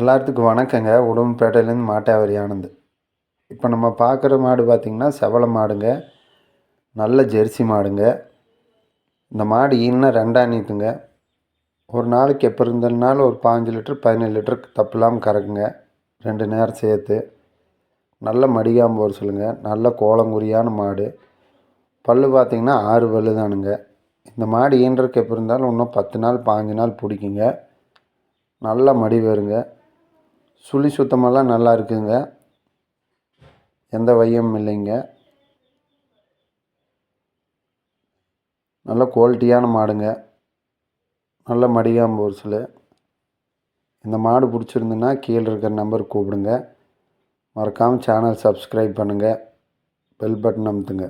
எல்லாத்துக்கும் வணக்கங்க. உடம்புப்பேட்டையிலேருந்து மாட்டாவரி ஆனந்த். இப்போ நம்ம பார்க்குற மாடு பார்த்திங்கன்னா செவல மாடுங்க. நல்ல ஜெர்சி மாடுங்க. இந்த மாடு ஈனா ரெண்டாம் நீத்துங்க ஒரு நாளைக்கு எப்போ இருந்ததுனாலும் ஒரு பாஞ்சு லிட்டர் பதினேழு லிட்டருக்கு தப்பில்லாமல் கறக்குங்க. ரெண்டு நேரம் சேர்த்து. நல்ல மடிகாம்பு ஒரு சொல்லுங்க. நல்ல கோலங்குறியான மாடு. பல் பார்த்திங்கன்னா ஆறு பல்லு தானுங்க. இந்த மாடு ஈன்றதுக்கு எப்போ இருந்தாலும் இன்னும் பத்து நாள் பாஞ்சு நாள் பிடிக்குங்க. நல்ல மடி வருங்க சுழி சுத்தமெல்லாம் நல்லா இருக்குங்க எந்த வையும் இல்லைங்க. நல்ல குவாலிட்டியான மாடுங்க. நல்ல மடிகாம்பு ஒரு இந்த மாடு பிடிச்சிருந்துன்னா கீழே இருக்கிற நம்பருக்கு கூப்பிடுங்க. மறக்காமல் சேனல் சப்ஸ்கிரைப் பண்ணுங்கள் பெல் பட்டன் அமுத்துங்க.